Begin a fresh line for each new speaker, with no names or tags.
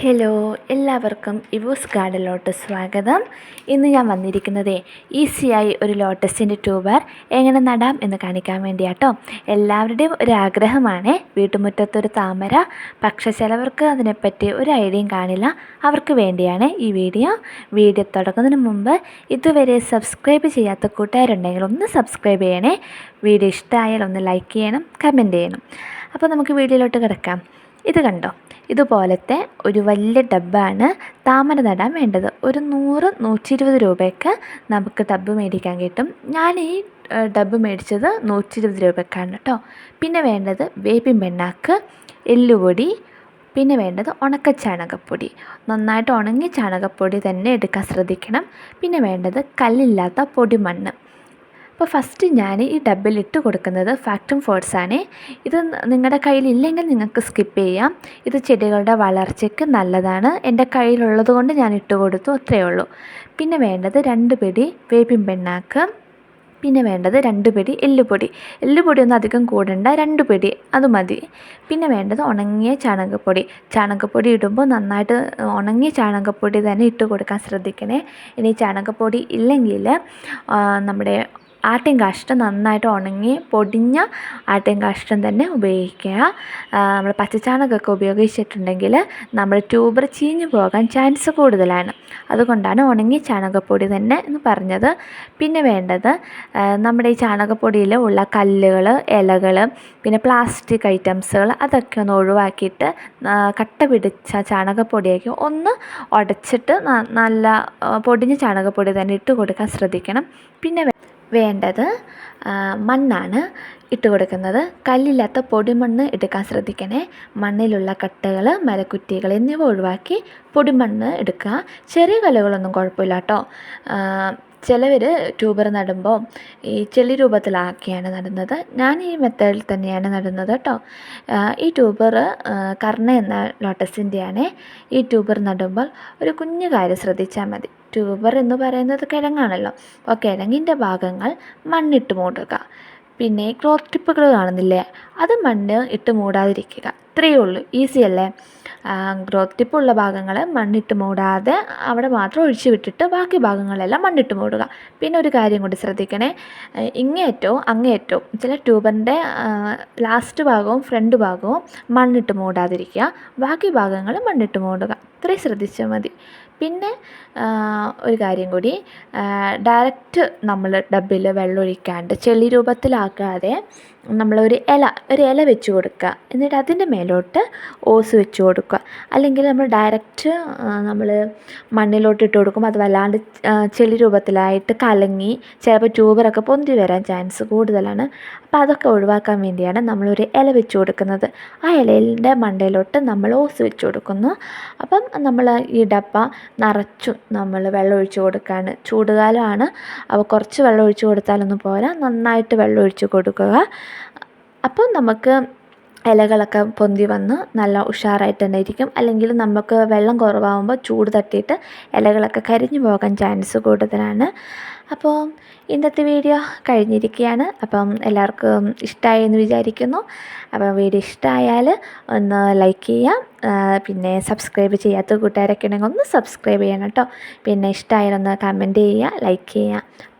Hello എല്ലാവർക്കും ഇവൂസ് lotus സ്വാഗതം. ഇന്ന് ഞാൻ വന്നിരിക്കുന്നത് ഈസിയായി ഒരു ലോട്ടസിന്റെ ട്യൂബർ എങ്ങനെ നടാം എന്ന് കാണിക്കാൻ വേണ്ടിയാട്ടോ. എല്ലാവരുടെയും ഒരു ആഗ്രഹമാണ്. വീട്ടുമുറ്റത്തൊരു താമര പക്ഷെ ചിലവർക്ക് അതിനെപ്പറ്റി ഒരു ഐഡിയയും കാണില്ല. അവർക്ക് വേണ്ടിയാണ് ഈ വീഡിയോ. വീഡിയോ തുടങ്ങുന്നതിന് മുമ്പ് ഇതുവരെ സബ്സ്ക്രൈബ് ചെയ്യാത്ത കൂട്ടുകാരുണ്ടെങ്കിൽ ഒന്ന് സബ്സ്ക്രൈബ് ചെയ്യണേ. വീഡിയോ ഇഷ്ടമായാൽ ഒന്ന് ലൈക്ക് ചെയ്യണം കമന്റ് ചെയ്യണം. അപ്പോൾ നമുക്ക് വീഡിയോയിലോട്ട് കിടക്കാം. ഇത് കണ്ടോ? ഇതുപോലത്തെ ഒരു വലിയ ഡബ്ബാണ് താമര നടാൻ വേണ്ടത്. ഒരു നൂറ് നൂറ്റി ഇരുപത് രൂപയ്ക്ക് നമുക്ക് ടബ് മേടിക്കാൻ കിട്ടും. ഞാൻ ഈ ഡബ്ബ് മേടിച്ചത് നൂറ്റി ഇരുപത് രൂപയ്ക്കാണ് കേട്ടോ പിന്നെ വേണ്ടത് വേപ്പിൻ പെണ്ണാക്ക് എല്ലുപൊടി പിന്നെ വേണ്ടത് ഉണക്ക ചാണകപ്പൊടി നന്നായിട്ട് ഉണങ്ങിയ ചാണകപ്പൊടി തന്നെ എടുക്കാൻ ശ്രദ്ധിക്കണം. പിന്നെ വേണ്ടത് കല്ലില്ലാത്ത പൊടിമണ്ണ്. അപ്പോൾ ഫസ്റ്റ് ഞാൻ ഈ ഡബ്ബിൽ ഇട്ട് കൊടുക്കുന്നത് ഫാക്ടും ഫോർസാണ് ഇത് നിങ്ങളുടെ കയ്യിലില്ലെങ്കിൽ നിങ്ങൾക്ക് സ്കിപ്പ് ചെയ്യാം. ഇത് ചെടികളുടെ വളർച്ചയ്ക്ക് നല്ലതാണ്. എന്റെ കയ്യിലുള്ളത് കൊണ്ട് ഞാൻ ഇട്ട് കൊടുത്തു അത്രയേ ഉള്ളൂ. പിന്നെ വേണ്ടത് രണ്ട് പിടി വേപ്പിൻ പിണ്ണാക്ക്. പിന്നെ വേണ്ടത് രണ്ട് പിടി എല്ലുപൊടി. എല്ലുപൊടി ഒന്നും അധികം കൂടണ്ട രണ്ട് പിടി അത് മതി. പിന്നെ വേണ്ടത് ഉണങ്ങിയ ചാണകപ്പൊടി. ചാണകപ്പൊടി ഇടുമ്പോൾ നന്നായിട്ട് ഉണങ്ങിയ ചാണകപ്പൊടി തന്നെ ഇട്ട് കൊടുക്കാൻ ശ്രദ്ധിക്കണേ. ഇനി ചാണകപ്പൊടി ഇല്ലെങ്കിൽ നമ്മുടെ ആട്ടിൻ കാഷ്ടം നന്നായിട്ട് ഉണങ്ങി പൊടിഞ്ഞ ആട്ടിൻ കാഷ്ടം തന്നെ ഉപയോഗിക്കുക. നമ്മൾ പച്ചച്ചാണകമൊക്കെ ഉപയോഗിച്ചിട്ടുണ്ടെങ്കിൽ നമ്മൾ ട്യൂബർ ചീഞ്ഞു പോകാൻ ചാൻസ് കൂടുതലാണ്. അതുകൊണ്ടാണ് ഉണങ്ങിയ ചാണകപ്പൊടി തന്നെ എന്ന് പറഞ്ഞത്. പിന്നെ വേണ്ടത് നമ്മുടെ ഈ ചാണകപ്പൊടിയിൽ ഉള്ള കല്ലുകൾ ഇലകൾ പിന്നെ പ്ലാസ്റ്റിക് ഐറ്റംസുകൾ അതൊക്കെ ഒന്ന് ഒഴിവാക്കിയിട്ട് കട്ട പിടിച്ച ചാണകപ്പൊടിയൊക്കെ ഒന്ന് ഉടച്ചിട്ട് നല്ല പൊടിഞ്ഞ ചാണകപ്പൊടി തന്നെ ഇട്ട് കൊടുക്കാൻ ശ്രദ്ധിക്കണം. പിന്നെ വേണ്ടത് മണ്ണാണ് ഇട്ട് കൊടുക്കുന്നത്. കല്ലില്ലാത്ത പൊടിമണ്ണ് എടുക്കാൻ ശ്രദ്ധിക്കണേ. മണ്ണിലുള്ള കട്ടകൾ മരക്കുറ്റികൾ എന്നിവ ഒഴിവാക്കി പൊടിമണ്ണ് എടുക്കുക. ചെറിയ കല്ലുകളൊന്നും കുഴപ്പമില്ല കേട്ടോ ചിലവർ ട്യൂബർ നടുമ്പോൾ ഈ ചെളി രൂപത്തിലാക്കിയാണ് നടുന്നത്. ഞാൻ ഈ മെത്തേഡിൽ തന്നെയാണ് നടുന്നത് കേട്ടോ ഈ ട്യൂബർ കർണ എന്ന ലോട്ടസിന്റെയാണ് ഈ ട്യൂബർ നടുമ്പോൾ ഒരു കുഞ്ഞു കാര്യം ശ്രദ്ധിച്ചാൽ മതി. ട്യൂബർ എന്ന് പറയുന്നത് കിഴങ്ങാണല്ലോ. അപ്പോൾ കിഴങ്ങിന്റെ ഭാഗങ്ങൾ മണ്ണിട്ട് മൂടുക. പിന്നെ ക്ലോത്ത് ടിപ്പുകൾ കാണുന്നില്ലേ? അത് മണ്ണ് ഇട്ട് മൂടാതിരിക്കുക. ഇത്രയേ ഉള്ളൂ. ഈസി അല്ലേ? ഗ്രോത്ത് ടിപ്പുള്ള ഭാഗങ്ങൾ മണ്ണിട്ട് മൂടാതെ അവിടെ മാത്രം ഒഴിച്ചു വിട്ടിട്ട് ബാക്കി ഭാഗങ്ങളെല്ലാം മണ്ണിട്ട് മൂടുക. പിന്നെ ഒരു കാര്യം കൂടി ശ്രദ്ധിക്കണേ. ഇങ്ങേറ്റവും അങ്ങേറ്റവും ചില ട്യൂബറിന്റെ ലാസ്റ്റ് ഭാഗവും ഫ്രണ്ട് ഭാഗവും മണ്ണിട്ട് മൂടാതിരിക്കുക. ബാക്കി ഭാഗങ്ങൾ മണ്ണിട്ട് മൂടുക. ഇത്രയും ശ്രദ്ധിച്ചാൽ മതി. പിന്നെ ഒരു കാര്യം കൂടി. ഡയറക്റ്റ് നമ്മൾ ഡബ്ബിൽ വെള്ളം ഒഴിക്കാണ്ട് ചെളി രൂപത്തിലാക്കാതെ നമ്മളൊരു ഇല ഒരു ഇല വെച്ച് കൊടുക്കുക. എന്നിട്ട് അതിന്റെ മേലോട്ട് ഓസ് വെച്ച് കൊടുക്കുക. അല്ലെങ്കിൽ നമ്മൾ ഡയറക്റ്റ് നമ്മൾ മണ്ണിലോട്ട് ഇട്ട് കൊടുക്കുമ്പോൾ അത് വല്ലാണ്ട് ചെളി രൂപത്തിലായിട്ട് കലങ്ങി ചിലപ്പോൾ ട്യൂബറൊക്കെ പൊന്തി വരാൻ ചാൻസ് കൂടുതലാണ്. അപ്പോൾ അതൊക്കെ ഒഴിവാക്കാൻ വേണ്ടിയാണ് നമ്മളൊരു ഇല വെച്ച് കൊടുക്കുന്നത്. ആ ഇലയിന്റെ മണ്ടയിലോട്ട് നമ്മൾ ഓസ് വെച്ച് കൊടുക്കുന്നു. അപ്പം നമ്മൾ ഈ ഡപ്പ നിറച്ചും നമ്മൾ വെള്ളം ഒഴിച്ച് കൊടുക്കുകയാണ് ചൂടുകാലമാണ്. അപ്പോൾ കുറച്ച് വെള്ളം ഒഴിച്ചു കൊടുത്താലൊന്നും പോരാ. നന്നായിട്ട് വെള്ളം ഒഴിച്ചു കൊടുക്കുക. അപ്പോൾ നമുക്ക് ഇലകളൊക്കെ പൊന്തി വന്ന് നല്ല ഉഷാറായിട്ട് തന്നെ ഇരിക്കും. അല്ലെങ്കിൽ നമുക്ക് വെള്ളം കുറവാകുമ്പോൾ ചൂട് തട്ടിയിട്ട് ഇലകളൊക്കെ കരിഞ്ഞു പോകാൻ ചാൻസ് കൂടുതലാണ്. അപ്പോൾ ഇന്നത്തെ വീഡിയോ കഴിഞ്ഞിരിക്കുകയാണ്. അപ്പം എല്ലാവർക്കും ഇഷ്ടമായി എന്ന് വിചാരിക്കുന്നു. അപ്പോൾ വീഡിയോ ഇഷ്ടമായാൽ ഒന്ന് ലൈക്ക് ചെയ്യാം. പിന്നെ സബ്സ്ക്രൈബ് ചെയ്യാത്ത കൂട്ടുകാരൊക്കെ ഉണ്ടെങ്കിൽ ഒന്ന് സബ്സ്ക്രൈബ് ചെയ്യണം കേട്ടോ. പിന്നെ ഇഷ്ടമായാലൊന്ന് കമന്റ് ചെയ്യുക ലൈക്ക് ചെയ്യുക.